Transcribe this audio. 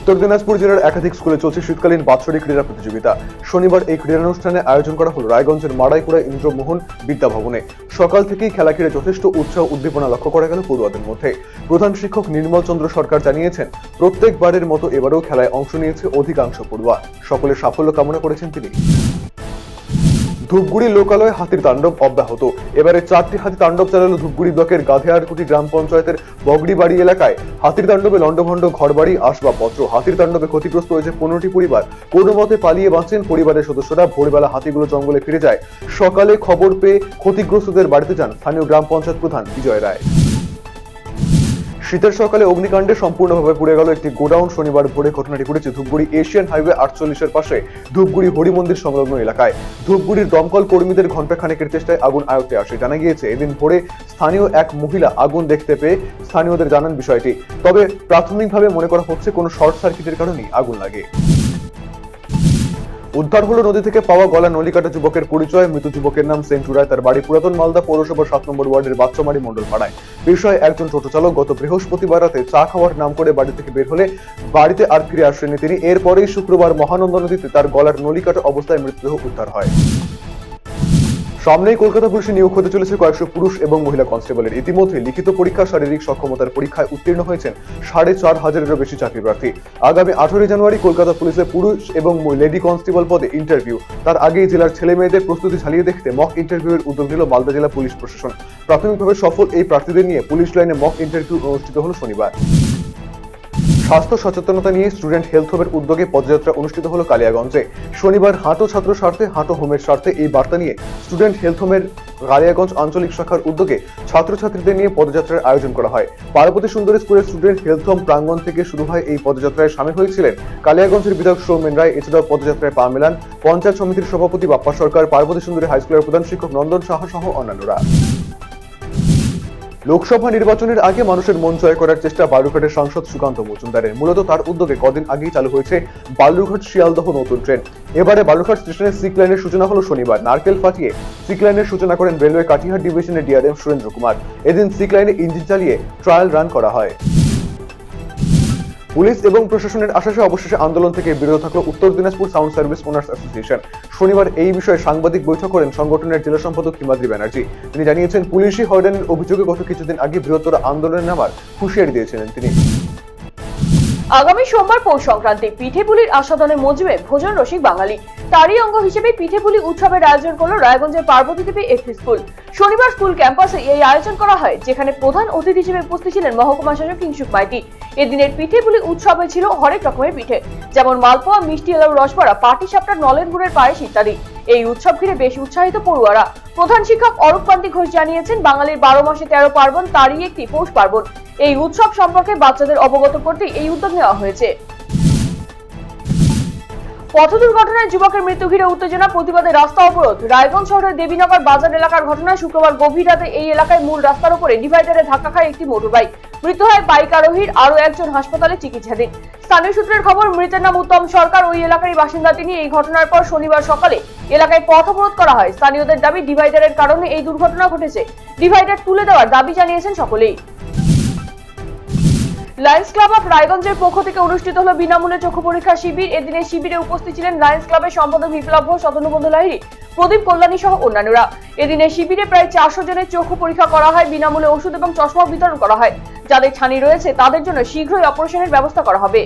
উত্তর দিনাজপুর জেলার একাধিক স্কুলে চলছে শীতকালীন বাৎসরিক ক্রীড়া প্রতিযোগিতা। শনিবার এই ক্রীড়ানুষ্ঠানে আয়োজন করা হল রায়গঞ্জের মারাইপুরা ইন্দ্রমোহন বিদ্যাভবনে সকাল থেকেই খেলা ঘিরে যথেষ্ট উৎসাহ উদ্দীপনা লক্ষ্য করা গেল পড়ুয়াদের মধ্যে। প্রধান শিক্ষক নির্মল চন্দ্র সরকার জানিয়েছেন, প্রত্যেকবারের মতো এবারেও খেলায় অংশ নিয়েছে অধিকাংশ পড়ুয়া। সকলের সাফল্য কামনা করেছেন তিনি। ধূপগুড়ি লোকালয়ে হাতির তাণ্ডব অব্যাহত। এবারে চারটি হাতি তাণ্ডব চালালো ধূপগুড়ি ব্লকের গাধেয়ারকুটি গ্রাম পঞ্চায়েতের বগড়িবাড়ি এলাকায়। হাতির তাণ্ডবে লণ্ডভণ্ড, ঘরবাড়ি, আসবাবপত্র। হাতির তাণ্ডবে ক্ষতিগ্রস্ত হয়েছে পনেরোটি পরিবার। কোনো মতে পালিয়ে বাঁচছেন পরিবারের সদস্যরা। ভোরবেলা হাতিগুলো জঙ্গলে ফিরে যায়। সকালে খবর পেয়ে ক্ষতিগ্রস্তদের বাড়িতে যান স্থানীয় গ্রাম পঞ্চায়েত প্রধান বিজয় রায়। শীতের সকালে অগ্নিকাণ্ডে সম্পূর্ণভাবে পুড়ে গেল একটি গোডাউন। শনিবার ভোরে ঘটনাটি ঘটেছে ধূপগুড়ি এশিয়ান হাইওয়ে আটচল্লিশের পাশে, ধূপগুড়ি হরিমন্দির সংলগ্ন এলাকায়। ধূপগুড়ির দমকল কর্মীদের ঘণ্টা খানেকের চেষ্টায় আগুন আয়ত্তে আসে। জানা গিয়েছে, এদিন ভোরে স্থানীয় এক মহিলা আগুন দেখতে পেয়ে স্থানীয়দের জানান বিষয়টি। তবে প্রাথমিকভাবে মনে করা হচ্ছে কোনো শর্ট সার্কিটের কারণেই আগুন লাগে। উদ্ধার হলো নদী থেকে পাওয়া গলা নলিকাটা যুবকের পরিচয়। মৃত যুবকের নাম সেন্টুরায় তার বাড়ি পুরাতন মালদা পৌরসভার সাত নম্বর ওয়ার্ডের বাচ্চামারি মন্ডল পাড়ায়। বিষয়ে একজন টোটো চালক গত বৃহস্পতিবার রাতে চা খাওয়ার নাম করে বাড়ি থেকে বের হলে বাড়িতে আর ফিরে আসেননি তিনি। এরপরেই শুক্রবার মহানন্দা নদীতে তার গলার নলিকাটা অবস্থায় মৃতদেহ উদ্ধার হয়। সামনেই কলকাতা পুলিশে নিয়োগ হতে চলেছে কয়েকশো পুরুষ এবং মহিলা কনস্টেবলের। ইতিমধ্যে লিখিত পরীক্ষা, শারীরিক সক্ষমতার পরীক্ষায় উত্তীর্ণ হয়েছেন সাড়ে চার হাজারেরও বেশি চাকরি প্রার্থী। আগামী আঠারোই জানুয়ারি কলকাতা পুলিশে পুরুষ এবং লেডি কনস্টেবল পদে ইন্টারভিউ। তার আগেই জেলার ছেলে মেয়েদের প্রস্তুতি চালিয়ে দেখতে মক ইন্টারভিউয়ের উদ্যোগ নিল মালদা জেলা পুলিশ প্রশাসন। প্রাথমিকভাবে সফল এই প্রার্থীদের নিয়ে পুলিশ লাইনে মক ইন্টারভিউ অনুষ্ঠিত হলো শনিবার। স্বাস্থ্য সচেতনতা নিয়ে স্টুডেন্ট হেলথ হোমের উদ্যোগে পদযাত্রা অনুষ্ঠিত হলো কালিয়াগঞ্জে। শনিবার হাঁটো ছাত্র স্বার্থে, হাঁটো হোমের স্বার্থে এই বার্তা নিয়ে স্টুডেন্ট হেলথ হোমের কালিয়াগঞ্জ আঞ্চলিক শাখার উদ্যোগে ছাত্রছাত্রীদের নিয়ে পদযাত্রার আয়োজন করা হয়। পার্বতী সুন্দরী স্কুলের স্টুডেন্ট হেলথ হোম প্রাঙ্গণ থেকে শুরু হয় এই পদযাত্রায় সামিল হয়েছিলেন কালিয়াগঞ্জের বিধায়ক সৌমেন রায়, এছাড়াও পদযাত্রায় পা মেলান পঞ্চায়েত সমিতির সভাপতি বাপ্পা সরকার, পার্বতী সুন্দরী হাইস্কুলের প্রধান শিক্ষক নন্দন সাহা সহ অন্যান্যরা। লোকসভা নির্বাচনের আগে মানুষের মন জয় করার চেষ্টা বালুরঘাটের সাংসদ সুকান্ত মজুমদারের। মূলত তার উদ্যোগে কদিন আগেই চালু হয়েছে বালুরঘাট শিয়ালদহ নতুন ট্রেন। এবারে বালুরঘাট স্টেশনের সিক লাইনের সূচনা হলো শনিবার। নারকেল ফাটিয়ে সিক লাইনের সূচনা করেন রেলওয়ে কাটিহার ডিভিশনের ডিআরএম সুরেন্দ্র কুমার। এদিন সিক লাইনে ইঞ্জিন চালিয়ে ট্রায়াল রান করা হয়। পুলিশ এবং প্রশাসনের আশ্বাসে অবশেষে আন্দোলন থেকে বিরত থাকল Uttar Dinajpur sound service owners association. শনিবার এই বিষয়ে সাংবাদিক বৈঠক করেন সংগঠনের জেলা সম্পাদক হিমাদ্রি ব্যানার্জি। তিনি জানিয়েছেন, পুলিশি হয়রানির অভিযোগে গত কিছুদিন আগে বৃহত্তর আন্দোলনে নামার হুঁশিয়ারি দিয়েছিলেন তিনি। আগামী সোমবার পৌষ সংক্রান্তি পিঠেপুলির আস্বাদনে মজবে ভোজন রসিক বাঙালি। তারই অঙ্গ হিসেবে পিঠেপুলি উৎসবের আয়োজন করল রায়গঞ্জের পার্বতী দেবী একটি স্কুল। শনিবার স্কুল ক্যাম্পাসে এই আয়োজন করা হয়, যেখানে প্রধান অতিথি হিসেবে উপস্থিত ছিলেন মহকুমা শাসক কিংসুক মাইতি। এদিনের পিঠেপুলি উৎসবে ছিল হরেক রকমের পিঠে, যেমন মালপোয়া, মিষ্টি এলাউ রসবড়া পাটি সাপটা, নলেন গুড়ের পায়েস ইত্যাদি। এই উৎসব ঘিরে বেশ উৎসাহিত পড়ুয়ারা। প্রধান শিক্ষক অরূপ কান্তি ঘোষ জানিয়েছেন, বাঙালির বারো মাসে তেরো পার্বণ তারই একটি পৌষ পার্বণ। এই উৎসব সম্পর্কে বাচ্চাদের অবগত করতে এই উদ্যোগ নেওয়া হয়েছে। পথ দুর্ঘটনায় যুবকের মৃত্যু ঘিরে উত্তেজনা, প্রতিবাদে রাস্তা অবরোধ। রায়গঞ্জ শহরের দেবীনগর বাজার এলাকার ঘটনায় শুক্রবার গভীর রাতে এই এলাকায় মূল রাস্তার উপরে ডিভাইডারে ধাক্কা খায় একটি মোটরবাইক। মৃত্যু হয় বাইক আরোহীর, আরও একজন হাসপাতালে চিকিৎসাধীন। স্থানীয় সূত্রের খবর, মৃতের নাম উত্তম সরকার। ওই এলাকারই বাসিন্দা তিনি এই ঘটনার পর শনিবার সকালে এলাকায় পথ অবরোধ করা হয়। স্থানীয়দের দাবি, ডিভাইডারের কারণে এই দুর্ঘটনা ঘটেছে। ডিভাইডার তুলে দেওয়ার দাবি জানিয়েছেন সকলেই। লায়ন্স ক্লাব অফ রায়গঞ্জের পক্ষ থেকে অনুষ্ঠিত হলো বিনামূল্যে চক্ষু পরীক্ষা শিবির। এদিনে শিবিরে উপস্থিত ছিলেন লায়ন্স ক্লাবের সম্পাদক বিপ্লব ঘোষ অতনুবন্ধু লাহিরি প্রদীপ কল্যাণী সহ অন্যান্যরা। এদিনে শিবিরে প্রায় চারশো জনের চক্ষু পরীক্ষা করা হয়, বিনামূল্যে ওষুধ এবং চশমা বিতরণ করা হয়। যাদের ছানি রয়েছে, তাদের জন্য শীঘ্রই অপারেশনের ব্যবস্থা করা হবে।